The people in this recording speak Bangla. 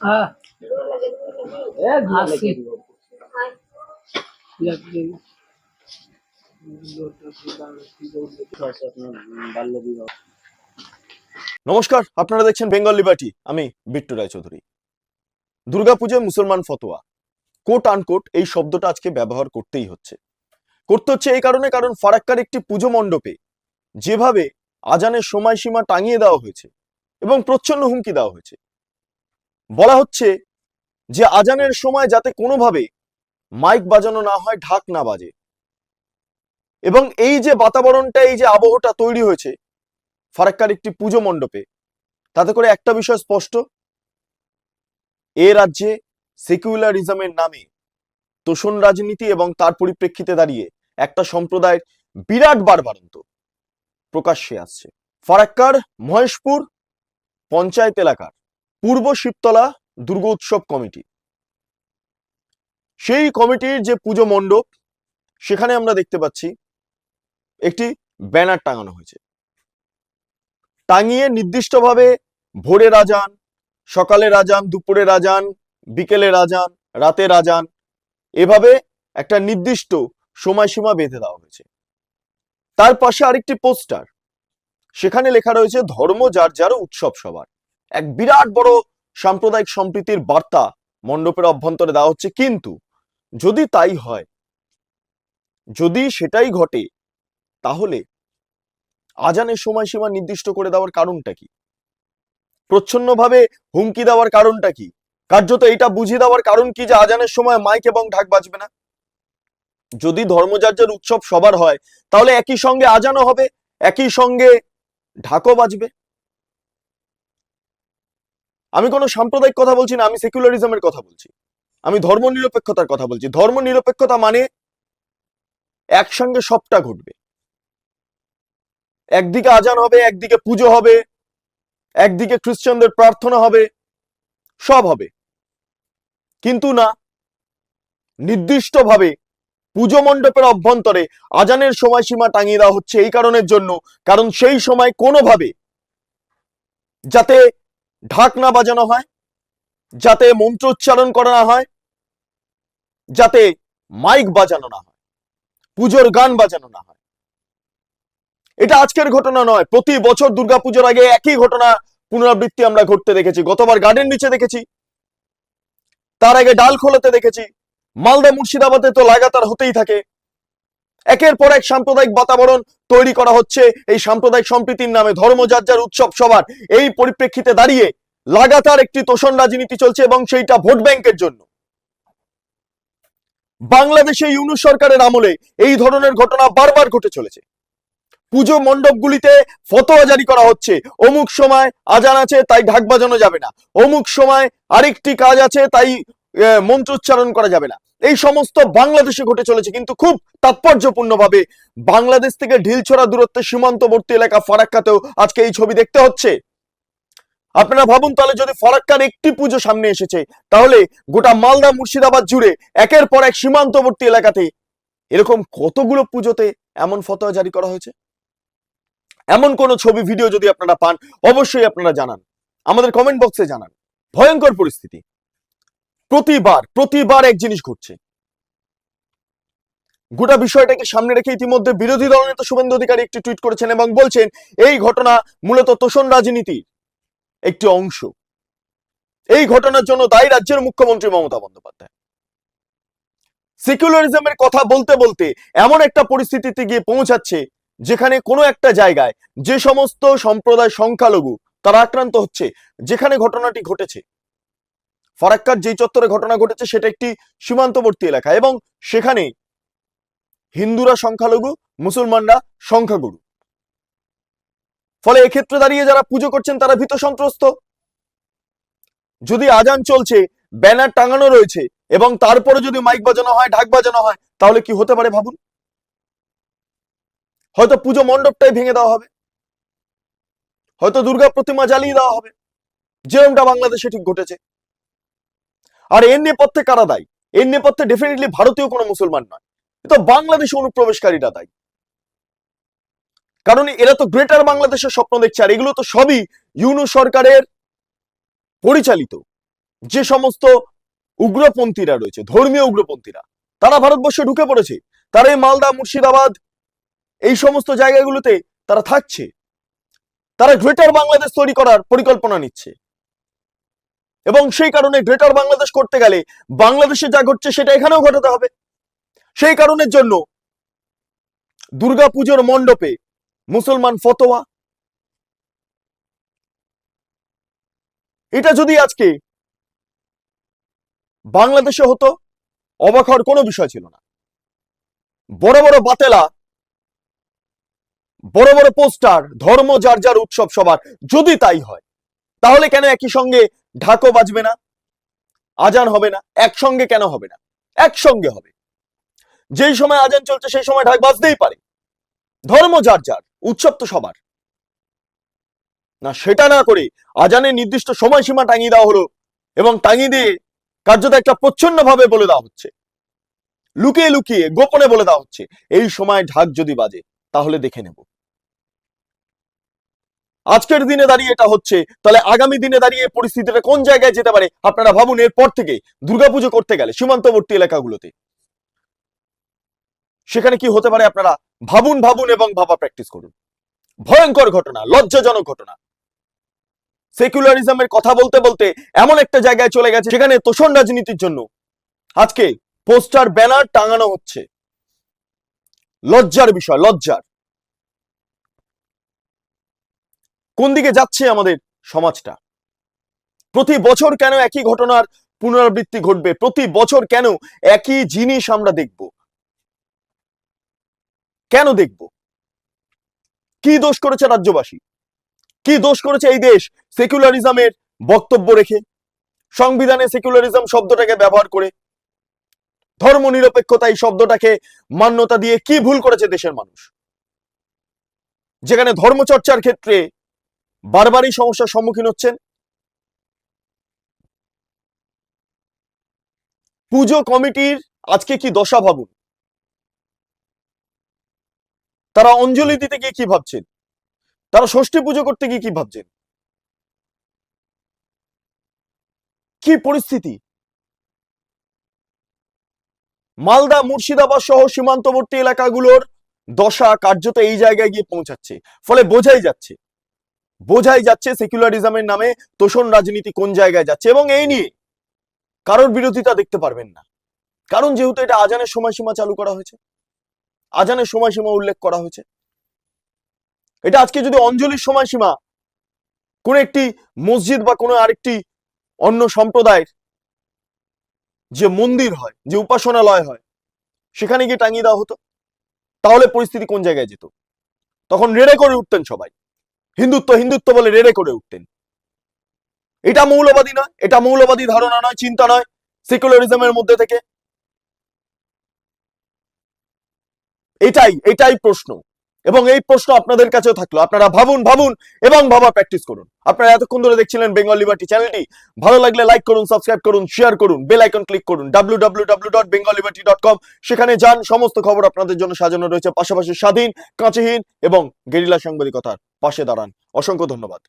হ্যাঁ। নমস্কার আপনারা দেখছেন বেঙ্গল লিবার্টি আমি বিট্টু রায়চৌধুরী। দুর্গাপূজায় মুসলমান ফতোয়া। কোট আনকোট এই শব্দটা আজকে ব্যবহার করতেই হচ্ছে। করতে হচ্ছে এই কারণে কারণ ফারাক্কার একটি পুজো মণ্ডপে যেভাবে আজানের সময়সীমা টাঙিয়ে দেওয়া হয়েছে এবং প্রচ্ছন্ন হুমকি দেওয়া হয়েছে বলা হচ্ছে যে আজানের সময় যাতে কোনোভাবে মাইক বাজানো না হয়, ঢাক না বাজে। এবং এই যে বাতাবরণটা, এই যে আবহটা তৈরি হয়েছে, ফারাক্কার একটি পুজো মণ্ডপে, তাতে করে একটা বিষয় স্পষ্ট, এ রাজ্যে সেকুলারিজমের নামে তোষণ রাজনীতি এবং তার পরিপ্রেক্ষিতে দাঁড়িয়ে একটা সম্প্রদায়ের বিরাট বারবারন্ত প্রকাশ্যে আসছে। ফারাক্কার মহেশপুর পঞ্চায়েত এলাকার পূর্ব শিবতলা দুর্গোৎসব কমিটি। সেই কমিটির যে পুজো মণ্ডপ, সেখানে আমরা দেখতে পাচ্ছি একটি ব্যানার টাঙানো হয়েছে। টাঙিয়ে নির্দিষ্টভাবে ভোরে রাজান সকালের রাজান দুপুরে রাজান বিকেলে রাজান রাতে রাজান এভাবে একটা নির্দিষ্ট সময়সীমা বেঁধে দেওয়া হয়েছে। তার পাশে আরেকটি পোস্টার, সেখানে লেখা রয়েছে ধর্ম যার যার উৎসব সবার। এক বিরাট বড় সাম্প্রদায়িক সম্প্রীতির বার্তা মণ্ডপের অভ্যন্তরে দেওয়া হচ্ছে। কিন্তু যদি তাই হয়, যদি সেটাই ঘটে, তাহলে আজানের সময়সীমা নির্দিষ্ট করে দেওয়ার কারণটা কি? প্রচ্ছন্নভাবে হুমকি দেওয়ার কারণটা কি? কার্যত এটা বুঝিয়ে দেওয়ার কারণ কি যে আজানের সময় মাইক এবং ঢাক বাজবে না? যদি ধর্মযার্যের উৎসব সবার হয়, তাহলে একই সঙ্গে আজানও হবে, একই সঙ্গে ঢাকও বাজবে। আমি কোনো সাম্প্রদায়িক কথা বলছি না, আমি সেকুলারিজমের কথা বলছি। আমি ধর্ম নিরপেক্ষতার কথা বলছি। ধর্ম নিরপেক্ষতা মানে একসঙ্গে সবটা ঘটবে। একদিকে আজান হবে, একদিকে পুজো হবে, একদিকে খ্রিস্টানদের প্রার্থনা হবে, সব হবে। কিন্তু না, নির্দিষ্টভাবে পুজো মণ্ডপের অভ্যন্তরে আজানের সময়সীমা টাঙিয়ে দেওয়া হচ্ছে এই কারণের জন্য, কারণ সেই সময় কোনোভাবে যাতে ঢাক না বাজানো হয়, যাতে মন্ত্র উচ্চারণ করা না হয়, যাতে মাইক বাজানো না হয়, পুজোর গান বাজানো না হয়। এটা আজকের ঘটনা নয়, প্রতি বছর দুর্গাপুজোর আগে একই ঘটনা পুনরাবৃত্তি আমরা ঘটতে দেখেছি। গতবার গার্ডেন নিচে দেখেছি, তার আগে ডাল খোলাতে দেখেছি, মালদা মুর্শিদাবাদে তো লাগাতার হতেই থাকে একের পর এক সাম্প্রদায়িক বাতাবরণ তৈরি করা হচ্ছে। এই সাম্প্রদায়িক সম্প্রীতির নামে ধর্মযাত্রার উৎসব সবার এই পরিপ্রেক্ষিতে দাঁড়িয়ে লাগাতার একটি তোষণ রাজনীতি চলছে এবং সেইটা ভোট ব্যাংকের জন্য। বাংলাদেশে ইউনুস সরকারের আমলে এই ধরনের ঘটনা বারবার ঘটে চলেছে। পুজো মণ্ডপগুলিতে ফতোয়া জারি করা হচ্ছে। অমুক সময় আজান আছে, তাই ঢাক বাজানো যাবে না। অমুক সময় আরেকটি কাজ আছে, তাই আহ, মন্ত্রোচ্চারণ করা যাবে না। এই সমস্ত বাংলাদেশে ঘটে চলেছে কিন্তু খুব তাৎপর্যপূর্ণভাবে বাংলাদেশ থেকে ঢিলছড়া দূরত্বে সীমান্তবর্তী এলাকা ফারাক্কাতেও আজকে এই ছবি দেখতে হচ্ছে। আপনারা ভাবুন তাহলে যদি ফারাক্কার একটি পুজো সামনে এসেছে তাহলে গোটা মালদা মুর্শিদাবাদ জুড়ে একের পর এক সীমান্তবর্তী এলাকাতে এরকম কতগুলো পুজোতে এমন ফতোয়া জারি করা হয়েছে? এমন কোন ছবি ভিডিও যদি আপনারা পান অবশ্যই আপনারা জানান। আমাদের কমেন্ট বক্সে জানান। ভয়ঙ্কর পরিস্থিতি। প্রতিবার প্রতিবার এক জিনিস ঘটছে। গোটা বিষয়টাকে সামনে রেখে ইতিমধ্যে বিরোধী দলনেতা শুভেন্দু অধিকারী একটি টুইট করেছেন এবং বলছেন, এই ঘটনা মূলত তোষণ রাজনীতির একটি অংশ। এই ঘটনার জন্য দায়ী রাজ্যের মুখ্যমন্ত্রী মমতা বন্দ্যোপাধ্যায়। সেকুলারিজমের কথা বলতে বলতে এমন একটা পরিস্থিতিতে গিয়ে পৌঁছাচ্ছে, যেখানে কোনো একটা জায়গায় যে সমস্ত সম্প্রদায় সংখ্যালঘু তারা আক্রান্ত হচ্ছে, যেখানে ঘটনাটি ঘটেছে। ফারাক্কার যেই চত্বরে ঘটনা ঘটেছে, সেটা একটি সীমান্তবর্তী এলাকা এবং সেখানে হিন্দুরা সংখ্যালঘু, মুসলমানরা সংখ্যাগুরু। ফলে এক্ষেত্রে দাঁড়িয়ে যারা পুজো করছেন, তারা ভীত সন্ত্রস্ত। যদি আজান চলছে, ব্যানার টাঙানো রয়েছে এবং তারপরে যদি মাইক বাজানো হয়, ঢাক বাজানো হয়, তাহলে কি হতে পারে ভাবুন? হয়তো পুজো মণ্ডপটাই ভেঙে দেওয়া হবে। হয়তো দুর্গা প্রতিমা জ্বালিয়ে দেওয়া হবে। যেরকমটা বাংলাদেশে ঠিক ঘটেছে। আর এর নেপথ্যে কারা দায়ী? এর নেপথ্যে ডেফিনেটলি ভারতীয় কোনো মুসলমান নয়। তো বাংলাদেশে অনুপ্রবেশকারীরা দায়ী। কারণ এরা তো গ্রেটার বাংলাদেশের স্বপ্ন দেখছে, আর এগুলো তো সবই ইউনু সরকারের পরিচালিত। যে সমস্ত উগ্রপন্থীরা রয়েছে, ধর্মীয় উগ্রপন্থীরা, তারা ভারতবর্ষে ঢুকে পড়েছে। তারা এই মালদা, মুর্শিদাবাদ, এই সমস্ত জায়গাগুলোতে তারা থাকছে। তারা গ্রেটার বাংলাদেশ তৈরি করার পরিকল্পনা নিচ্ছে। এবং সেই কারণে গ্রেটার বাংলাদেশ করতে গেলে বাংলাদেশে যা ঘটছে সেটা এখানেও ঘটাতে হবে। সেই কারণের জন্য দুর্গাপুজোর মণ্ডপে মুসলমান ফতোয়া। এটা যদি আজকে বাংলাদেশে হতো, অবাক হওয়ার কোনো বিষয় ছিল না। বড় বড় বাতেলা, বড় বড় পোস্টার, ধর্ম যার যার উৎসব সবার। যদি তাই হয়, তাহলে কেন একই সঙ্গে ঢাকও বাজবে না, আজান হবে না, একসঙ্গে কেন হবে না? একসঙ্গে হবে। যেই সময় আজান চলছে, সেই সময় ঢাক বাজতেই পারে। ধর্ম যার যার, উৎসব তো সবার। না, সেটা না করে আজানের নির্দিষ্ট সময়সীমা টাঙিয়ে দেওয়া হলো এবং টাঙিয়ে দিয়ে কার্যত একটা প্রচ্ছন্ন ভাবে বলে দেওয়া হচ্ছে। লুকিয়ে লুকিয়ে গোপনে বলে দেওয়া হচ্ছে, এই সময় ঢাক যদি বাজে, তাহলে দেখে নেব। আজকের দিনে দাঁড়িয়ে এটা হচ্ছে। তাহলে আগামী দিনে দাঁড়িয়ে পরিস্থিতিটা কোন জায়গায় যেতে পারে, আপনারা ভাবুন, এরপর থেকে দুর্গাপুজো করতে গেলে, সীমান্তবর্তী এলাকাগুলোতে। সেখানে কি হতে পারে আপনারা ভাবুন ভাবুন এবং ভাবা প্র্যাকটিস করুন। ভয়ঙ্কর ঘটনা, লজ্জাজনক ঘটনা। সেকুলারিজমের কথা বলতে বলতে এমন একটা জায়গায় চলে গেছে যেখানে তোষণ রাজনীতির জন্য। আজকে পোস্টার ব্যানার টাঙানো হচ্ছে। লজ্জার বিষয়, লজ্জার। কোন দিকে যাচ্ছে আমাদের সমাজটা? প্রতি বছর কেন একই ঘটনার পুনরাবৃত্তি ঘটবে? প্রতি বছর কেন একই জিনিস আমরা দেখব? কেন দেখব? কি দোষ করেছে রাজ্যবাসী? কি দোষ করেছে এই দেশ সেকুলারিজমের বক্তব্য রেখে? সংবিধানে সেকুলারিজম শব্দটাকে ব্যবহার করে? ধর্ম নিরপেক্ষতা এই শব্দটাকে মান্যতা দিয়ে কি ভুল করেছে দেশের মানুষ? যেখানে ধর্মচর্চার ক্ষেত্রে বারবারই সমস্যার সম্মুখীন হচ্ছেন। পুজো কমিটির আজকে কি দশা ভাবুন? তারা অঞ্জলি দিতে গিয়ে কি ভাবছেন? তারা ষষ্ঠী পুজো করতে গিয়ে কি ভাবছেন? কি পরিস্থিতি? মালদা, মুর্শিদাবাদ সহ সীমান্তবর্তী এলাকাগুলোর দশা কার্যত এই জায়গায় গিয়ে পৌঁছাচ্ছে। ফলে বোঝাই যাচ্ছে বোঝাই যাচ্ছে সেকুলারিজমের নামে তোষণ রাজনীতি কোন জায়গায় যাচ্ছে এবং এই নিয়ে কারোর বিরোধিতা দেখতে পারবেন না। কারণ যেহেতু এটা আজানের সময়সীমা চালু করা হয়েছে, আজানের সময়সীমা উল্লেখ করা হয়েছে। এটা আজকে যদি অঞ্জলির সময়সীমা কোন একটি মসজিদ বা কোনো আরেকটি অন্য সম্প্রদায়ের যে মন্দির হয়, যে উপাসনালয় হয়, সেখানে গিয়ে টাঙিয়ে দেওয়া হতো, তাহলে পরিস্থিতি কোন জায়গায় যেত? তখন রেড়ে করে উঠতেন সবাই। হিন্দুত্ব হিন্দুত্ব বলে রেড়ে করে উঠতেন। এটা মৌলবাদী নয়, এটা মৌলবাদী ধারণা নয়, চিন্তা নয় সেকুলারিজমের মধ্যে থেকে। এটাই এটাই প্রশ্ন। এবং এই প্রশ্ন আপনাদের কাছেও থাকল। আপনারা ভাবুন ভাবুন এবং ভাবা প্র্যাকটিস করুন। আপনারা এতক্ষণ ধরে দেখছিলেন বেঙ্গল লিবার্টি চ্যানেলটি ভালো লাগলে লাইক করুন সাবস্ক্রাইব করুন শেয়ার করুন বেল আইকন ক্লিক করুন ডাব্লিউ সেখানে যান, সমস্ত খবর আপনাদের জন্য সাজানো রয়েছে। পাশাপাশি স্বাধীন, কাঁচিহীন এবং গেরিলা সাংবাদিকতার পাশে দাঁড়ান। অসংখ্য ধন্যবাদ।